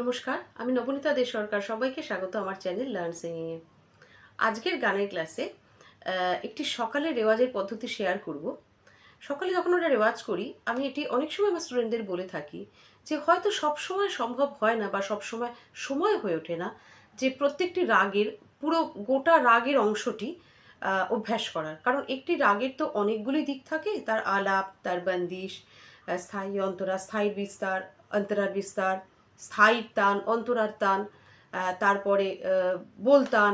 নমস্কার, আমি নবনীতা দে সরকার। সবাইকে স্বাগত আমার চ্যানেল লার্ন সিঙ্গিংয়ে আজকের গানের ক্লাসে একটি সকালে রেওয়াজের পদ্ধতি শেয়ার করব। সকালে যখন ওটা রেওয়াজ করি, আমি এটি অনেক সময় আমার স্টুডেন্টদের বলে থাকি যে, হয়তো সব সময় সম্ভব হয় না বা সব সময় সময় হয়ে ওঠে না যে, প্রত্যেকটি রাগের, পুরো গোটা রাগের অংশটি অভ্যাস করার। কারণ একটি রাগের তো অনেকগুলি দিক থাকে। তার আলাপ, তার বন্দিশ স্থায়ী অন্তরা, স্থায়ী বিস্তার, অন্তরার বিস্তার স্থায়ী টান অন্তরার টান তারপরে বলতান,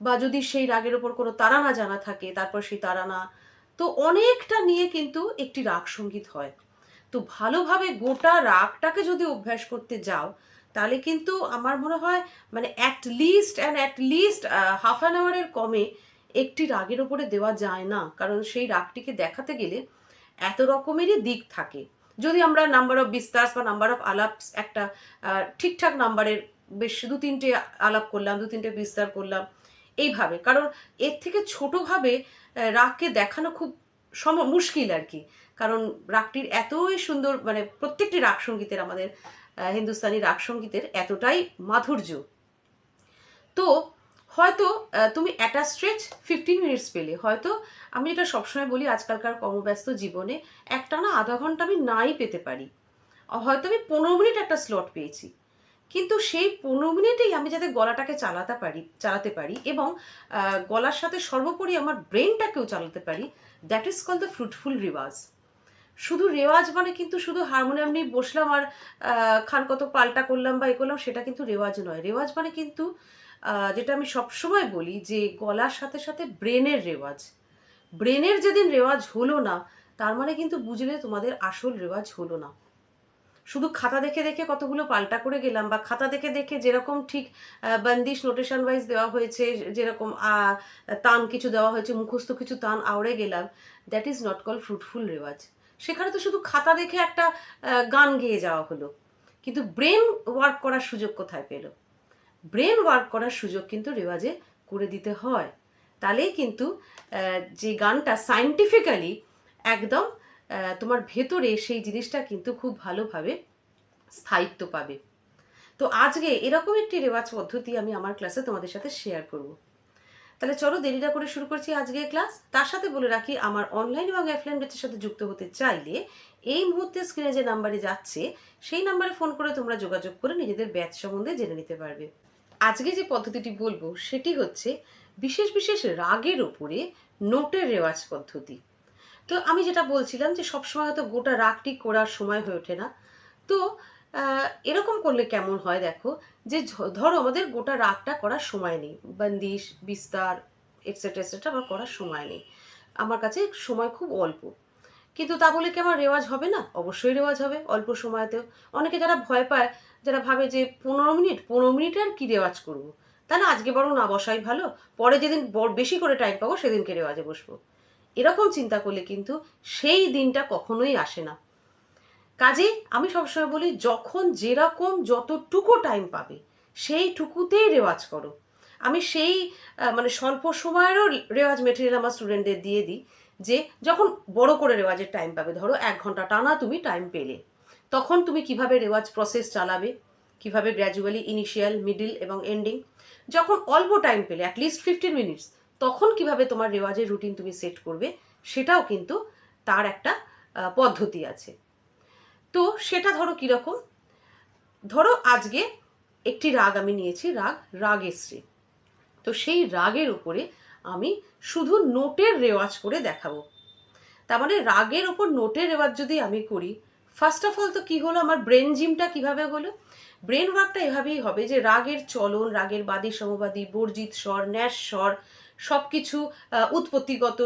বা যদি সেই রাগের ওপর কোনো তারানা জানা থাকে, তারপর সেই তারানা। তো অনেকটা নিয়ে কিন্তু একটি রাগ সংগীত হয়। তো ভালোভাবে গোটা রাগটাকে যদি অভ্যাস করতে যাও, তাহলে কিন্তু আমার মনে হয় মানে at least and at least half an আওয়ারের কমে একটি রাগের ওপরে দেওয়া যায় না। কারণ সেই রাগটিকে দেখাতে গেলে এত রকমেরই দিক থাকে। যদি আমরা নাম্বার অফ বিস্তার বা নাম্বার অফ আলাপ একটা ঠিকঠাক নাম্বারের বেশ দু তিনটে আলাপ করলাম, দু তিনটে বিস্তার করলাম, এইভাবে। কারণ এর থেকে ছোটোভাবে রাগকে দেখানো খুব সম, মুশকিল আর কি। কারণ রাগটির এতই সুন্দর মানে প্রত্যেকটি রাগ সঙ্গীতের আমাদের হিন্দুস্তানি রাগ সঙ্গীতের এতটাই মাধুর্য। তো হয়তো তুমি একটা স্ট্রেচ ফিফটিন মিনিটস পেলে। হয়তো আমি এটা সবসময় বলি আজকালকার কর্মব্যস্ত জীবনে, একটা না আধা ঘণ্টা আমি নাই পেতে পারি। হয়তো আমি পনেরো মিনিট একটা স্লট পেয়েছি। কিন্তু সেই পনেরো মিনিটেই আমি যাতে গলাটাকে চালাতে পারি চালাতে পারি এবং গলার সাথে সর্বোপরি আমার ব্রেনটাকেও চালাতে পারি that is call the fruitful রিওয়াজ শুধু রেওয়াজ মানে কিন্তু শুধু হারমোনিয়াম নিয়ে বসলাম আর খান কত পাল্টা করলাম বা এ করলাম, সেটা কিন্তু রেওয়াজ নয়। রেওয়াজ মানে কিন্তু যেটা আমি সবসময় বলি যে গলার সাথে সাথে ব্রেনের রেওয়াজ। ব্রেনের যেদিন রেওয়াজ হলো না, তার মানে কিন্তু বুঝলে তোমাদের আসল রেওয়াজ হলো না। শুধু খাতা দেখে দেখে কতগুলো পাল্টা করে গেলাম বা খাতা দেখে দেখে যেরকম ঠিক বন্দিশ নোটেশন ওয়াইজ দেওয়া হয়েছে, যেরকম তান কিছু দেওয়া হয়েছে, মুখস্থ কিছু তান আওড়ে গেলাম that is not call fruitful রেওয়াজ। সেখানে তো শুধু খাতা দেখে একটা গান গেয়ে যাওয়া হলো। কিন্তু ব্রেন ওয়ার্ক করার সুযোগ কোথায় পেল? ব্রেন ওয়ার্ক করার সুযোগ কিন্তু রেওয়াজে করে দিতে হয়। তাহলেই কিন্তু যে গানটা সাইন্টিফিক্যালি একদম তোমার ভেতরে সেই জিনিসটা কিন্তু খুব ভালোভাবে স্থায়িত্ব পাবে। তো আজকে এরকম একটি রেওয়াজ পদ্ধতি আমি আমার ক্লাসে তোমাদের সাথে শেয়ার করব। তাহলে চলো দেরিটা করে শুরু করছি আজকে ক্লাস। তার সাথে বলে রাখি, আমার অনলাইন এবং অফলাইন ব্যাচের সাথে যুক্ত হতে চাইলে এই মুহূর্তে স্ক্রিনে যে নাম্বারে যাচ্ছে, সেই নাম্বারে ফোন করে তোমরা যোগাযোগ করে নিজেদের ব্যাচ সম্বন্ধে জেনে নিতে পারবে। আজকে যে পদ্ধতিটি বলব সেটি হচ্ছে বিশেষ বিশেষ রাগের ওপরে নোটের রেওয়াজ পদ্ধতি। তো আমি যেটা বলছিলাম যে সবসময় হয়তো গোটা রাগটি করার সময় হয়ে ওঠে না। তো এরকম করলে কেমন হয় দেখো যে ধরো আমাদের গোটা রাগটা করার সময় নেই। বন্দিশ, বিস্তার এটসেট্রা এটসেট্রা আমার করার সময় নেই। আমার কাছে সময় খুব অল্প। কিন্তু তা বলে কি আমার রেওয়াজ হবে না? অবশ্যই রেওয়াজ হবে অল্প সময়তেও। অনেকে যারা ভয় পায় যারা ভাবে যে পনেরো মিনিট, পনেরো মিনিটে আর কী রেওয়াজ করব। তাহলে আজকে বরং না বসাই ভালো। পরে যেদিন বড়- বেশি করে টাইম পাবো, সেদিনকে রেওয়াজে বসবো। এরকম চিন্তা করলে কিন্তু সেই দিনটা কখনোই আসে না। কাজে আমি সবসময় বলি, যখন যেরকম যতটুকু টাইম পাবে, সেইটুকুতেই রেওয়াজ করো। আমি সেই মানে স্বল্প সময়েরও রেওয়াজ মেটেরিয়াল আমার স্টুডেন্টদের দিয়ে দিই যে, যখন বড় করে রেওয়াজের টাইম পাবে, ধরো এক ঘণ্টা টানা তুমি টাইম পেলে। তখন তুমি কীভাবে রেওয়াজ প্রসেস চালাবে? কীভাবে গ্র্যাজুয়ালি ইনিশিয়াল মিডিল এবং এন্ডিং যখন অল্প টাইম পেলে অ্যাটলিস্ট ফিফটিন মিনিটস তখন কীভাবে তোমার রেওয়াজের রুটিন তুমি সেট করবে? সেটাও কিন্তু তার একটা পদ্ধতি আছে। তো সেটা ধরো কীরকম? ধরো আজকে একটি রাগ আমি নিয়েছি, রাগ রাগেশ্রী তো সেই রাগের উপরে আমি শুধু নোটের রেওয়াজ করে দেখাবো। তার মানে রাগের ওপর নোটের রেওয়াজ যদি আমি করি ফার্স্ট অফ অল তো কি হলো? আমার ব্রেন জিমটা কীভাবে হলো? ব্রেন ওয়ার্কটা এভাবেই হবে যে রাগের চলন, রাগের বাদী সমবাদী, বর্জিত স্বর, ন্যাস স্বর সব কিছু উৎপত্তিগত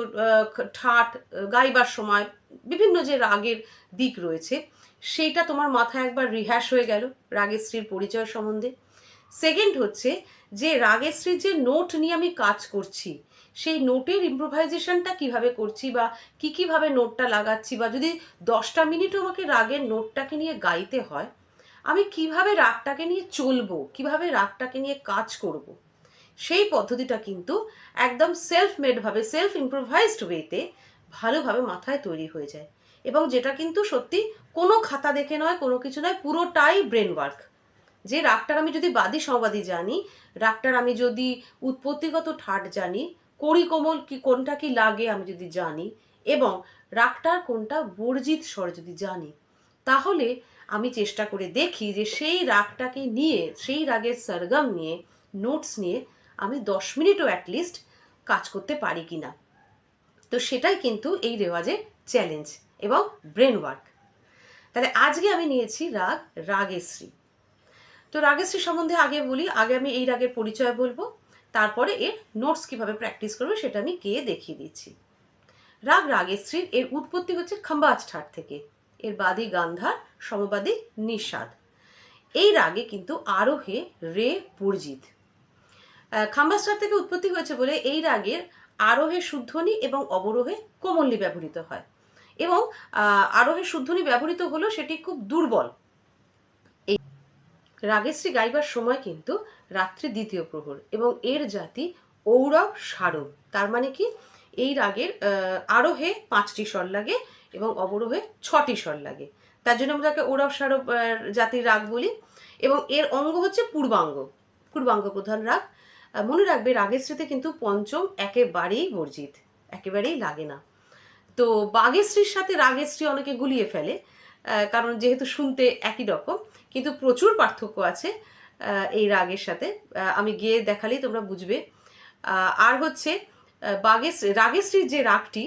ঠাট গাইবার সময়, বিভিন্ন যে রাগের দিক রয়েছে, সেইটা তোমার মাথায় একবার রিহ্যাশ হয়ে গেল রাগেশ্রীর পরিচয় সম্বন্ধে। সেকেন্ড হচ্ছে যে রাগেশ্রীর যে নোট নিয়ে আমি কাজ করছি সেই নোটের ইম্প্রোভাইজেশনটা কীভাবে করছি বা কি কীভাবে নোটটা লাগাচ্ছি বা যদি দশটা মিনিটও আমাকে রাগের নোটটাকে নিয়ে গাইতে হয়, আমি কীভাবে রাগটাকে নিয়ে চলবো, কীভাবে রাগটাকে নিয়ে কাজ করব। সেই পদ্ধতিটা কিন্তু একদম সেলফ মেডভাবে সেলফ ইম্প্রোভাইজড ওয়েতে ভালোভাবে মাথায় তৈরি হয়ে যায় এবং যেটা কিন্তু সত্যি কোনো খাতা দেখে নয়, কোনো কিছু নয়, পুরোটাই ব্রেন ওয়ার্ক যে রাগটার আমি যদি বাদী সমাবাদী জানি, রাগটার আমি যদি উৎপত্তিগত ঠাট জানি কড়ি কোমল কি কোনটা কি লাগে আমি যদি জানি এবং রাগটার কোনটা বর্জিত স্বর যদি জানি, তাহলে আমি চেষ্টা করে দেখি যে সেই রাগটাকে নিয়ে, সেই রাগের সরগম নিয়ে নোটস নিয়ে আমি দশ মিনিটও অ্যাটলিস্ট কাজ করতে পারি কি না তো সেটাই কিন্তু এই রেওয়াজের চ্যালেঞ্জ এবং ব্রেন ওয়ার্ক তাহলে আজকে আমি নিয়েছি রাগ রাগেশ্রী তো রাগেশ্রী সম্বন্ধে আগে বলি, আগে আমি এই রাগের পরিচয় বলব। তারপরে এর নোটস কীভাবে প্র্যাকটিস করবে সেটা আমি গিয়ে দেখিয়ে দিচ্ছি। রাগ রাগের রাগেশ্রীর এর উৎপত্তি হচ্ছে খাম্বাজ ঠাট থেকে। এর বাদী গান্ধার, সমবাদী নিষাদ। এই রাগে কিন্তু আরোহে রে পূর্জিত ঠাট থেকে উৎপত্তি হয়েছে বলে এই রাগের আরোহে শুদ্ধনি এবং অবরোহে কোমল্লি ব্যবহৃত হয়। এবং আরোহে শুদ্ধনি ব্যবহৃত হলেও সেটি খুব দুর্বল। রাগেশ্রী গাইবার সময় কিন্তু রাত্রি দ্বিতীয় প্রহর এবং এর জাতি ঔরব সারব। তার মানে কি? এই রাগের আরোহে পাঁচটি স্বর লাগে এবং অবরোহে ছটি স্বর লাগে। তার জন্য আমরা তাকে ঔরব সারব জাতির রাগ বলি এবং এর অঙ্গ হচ্ছে পূর্বাঙ্গ। পূর্বাঙ্গ প্রধান রাগ। মনে রাখবে রাগেশ্রীতে কিন্তু পঞ্চম একেবারেই বর্জিত, একেবারেই লাগে না। তো বাগেশ্রীর সাথে রাগেশ্রী অনেকে গুলিয়ে ফেলে। কারণ যেহেতু শুনতে একই রকম, কিন্তু প্রচুর পার্থক্য আছে এই রাগের সাথে। আমি গিয়ে দেখালেই তোমরা বুঝবে। আর হচ্ছে বাগেশ রাগেশ্রীর যে রাগটি,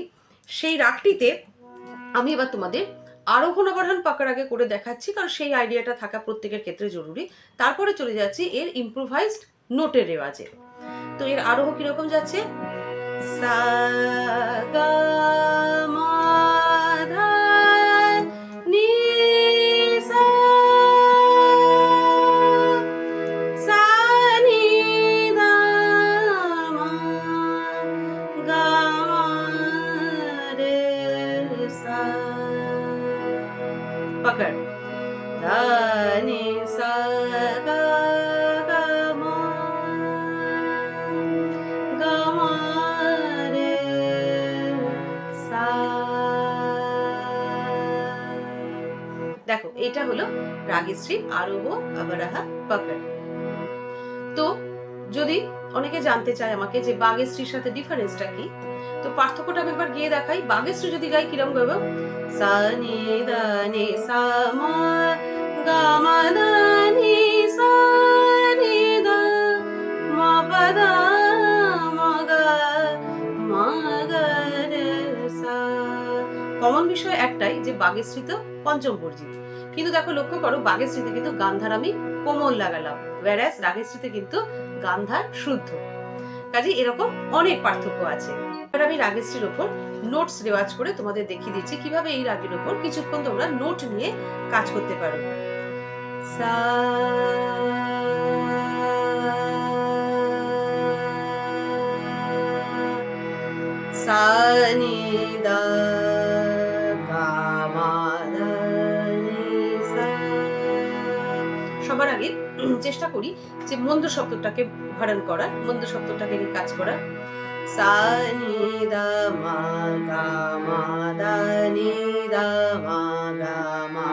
সেই রাগটিতে আমি এবার তোমাদের আরোহণ অবরোহণ পাকার আগে করে দেখাচ্ছি, কারণ সেই আইডিয়াটা থাকা প্রত্যেকের ক্ষেত্রে জরুরি। তারপরে চলে যাচ্ছি এর ইম্প্রোভাইজড নোটের রেওয়াজে। তো এর আরোহ কীরকম যাচ্ছে? সা এটা হলো রাগেশ্রী, আরোহ, আবারাহা পাকড় তো যদি অনেকে জানতে চায় আমাকে যে বাগেশ্রীর সাথে ডিফারেন্সটা কি, তো পার্থক্যটা আমি একবার গিয়ে দেখাই। বাগেশ্রী যদি গাই, কিরম গাবো সা নি দা নি সা মা গা মা দা নি সা নি দা, মা পা দা, মা গা মা গা রে সা। কমন বিষয় একটাই যে বাগেশ্রী তো পঞ্চম বর্জিত। কিন্তু দেখো, লক্ষ্য করো বাগেশ্রীতে কিন্তু গান্ধার আমি কোমল লাগালাম ওয়ারাস রাগেশ্রীতে কিন্তু গান্ধার শুদ্ধ। কাজে এরকম অনেক পার্থক্য আছে। এবার আমি রাগেশ্রীর ওপর নোটস রেওয়াজ করে তোমাদের দেখিয়ে দিচ্ছি, কীভাবে এই রাগের ওপর কিছুক্ষণ তোমরা নোট নিয়ে কাজ করতে পারো। সা সা চেষ্টা করি যে মন্দ শব্দটাকে হরণ করার মন্দ শব্দটাকে নিয়ে কাজ করার সা দা, মা দা, নি, দা, মা মা,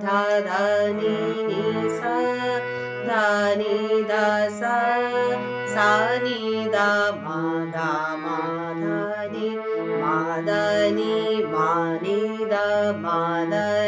ধা ধা নি নি ধা, নি, দা, সা নি, দা, মা, গা, মা নি, মা, দা নি, দা, মা, দা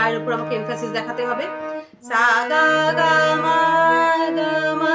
গায়ের উপর আমাকে এমফাসিস দেখাতে হবে। সা গা গা মা গা মা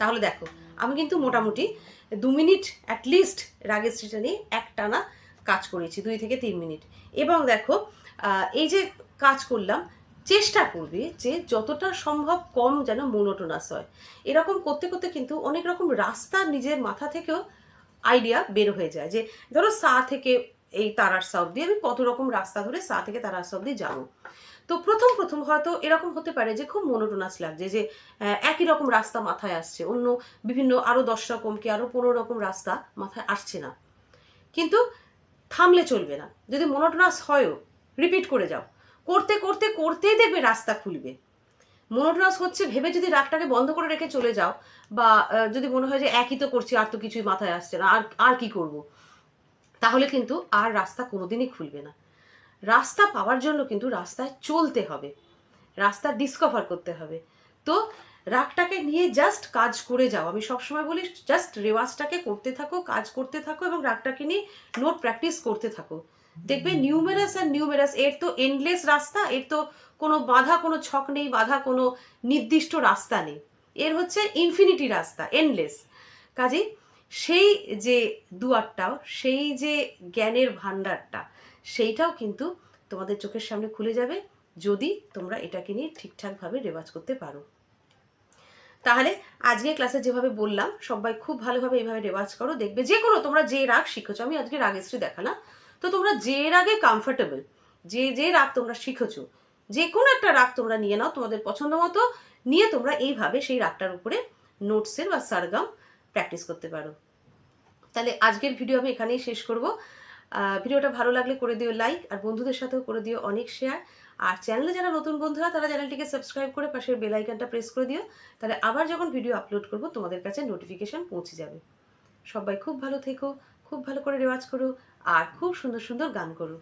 তাহলে দেখো, আমি কিন্তু মোটামুটি দু মিনিট অ্যাটলিস্ট রাগের স্ত্রীটা নিয়ে একটানা কাজ করেছি, দুই থেকে তিন মিনিট। এবং দেখো এই যে কাজ করলাম, চেষ্টা করবে যে যতটা সম্ভব কম যেন মোনোটোনাস হয়। এরকম করতে করতে কিন্তু অনেক রকম রাস্তা নিজের মাথা থেকেও আইডিয়া বের হয়ে যায় যে, ধরো সা থেকে এই তারার সা অব্দি আমি কত রকম রাস্তা ধরে সা থেকে তারার সা অব্দি যাব। তো প্রথম প্রথম হয়তো এরকম হতে পারে যে খুব মনোটোনাস লাগছে যে একই রকম রাস্তা মাথায় আসছে, অন্য বিভিন্ন আরও দশ রকম কি আরও পনেরো রকম রাস্তা মাথায় আসছে না। কিন্তু থামলে চলবে না। যদি মনোটোনাস হয়ও রিপিট করে যাও। করতে করতে, করতেই দেখবে রাস্তা খুলবে। মনোটোনাস হচ্ছে ভেবে যদি রাগটাকে বন্ধ করে রেখে চলে যাও বা যদি মনে হয় যে একই তো করছি, আর তো কিছুই মাথায় আসছে না, আর আর কি করব? তাহলে কিন্তু আর রাস্তা কোনোদিনই খুলবে না। রাস্তা পাওয়ার জন্য কিন্তু রাস্তায় চলতে হবে। রাস্তা ডিসকভার করতে হবে। তো রাগটাকে নিয়ে জাস্ট কাজ করে যাও। আমি সবসময় বলি জাস্ট রেওয়াজটাকে করতে থাকো, কাজ করতে থাকো এবং রাগটাকে নিয়ে নোট প্র্যাকটিস করতে থাকো। দেখবে নিউমেরাস আর নিউমেরাস এর তো এন্ডলেস রাস্তা, এর তো কোনো বাধা, কোনো ছক নেই, বাধা, কোনো নির্দিষ্ট রাস্তা নেই। এর হচ্ছে ইনফিনিটি রাস্তা এন্ডলেস কাজেই সেই যে দুয়ারটাও, সেই যে জ্ঞানের ভাণ্ডারটা, সেইটাও কিন্তু তোমাদের চোখের সামনে খুলে যাবে যদি তোমরা এটাকে নিয়ে ঠিকঠাকভাবে রেওয়াজ করতে পারো। তাহলে আজকে ক্লাসে যেভাবে বললাম, সবাই খুব ভালোভাবে এইভাবে রেওয়াজ করো। দেখবে যে কোনো, তোমরা যে রাগ শিখেছো, আমি আজকে রাগেশ্রী দেখালাম, তো তোমরা যে রাগে কমফোর্টেবল যে যে রাগ তোমরা শিখেছো, যে কোনো একটা রাগ তোমরা নিয়ে নাও তোমাদের পছন্দ মতো, নিয়ে তোমরা এইভাবে সেই রাগটার উপরে নোটসের বা সারগাম প্র্যাকটিস করতে পারো। তাহলে আজকের ভিডিও আমি এখানেই শেষ করব। ভিডিওটা ভালো লাগলে করে দিও লাইক আর বন্ধুদের সাথেও করে দিও অনেক শেয়ার আর চ্যানেলে যারা নতুন বন্ধুরা, তারা চ্যানেলটিকে সাবস্ক্রাইব করে পাশের বেল আইকনটা প্রেস করে দিও। তাহলে আবার যখন ভিডিও আপলোড করব, তোমাদের কাছে নোটিফিকেশান পৌঁছে যাবে। সবাই খুব ভালো থেকো, খুব ভালো করে রেওয়াজ করো, আর খুব সুন্দর সুন্দর গান করো।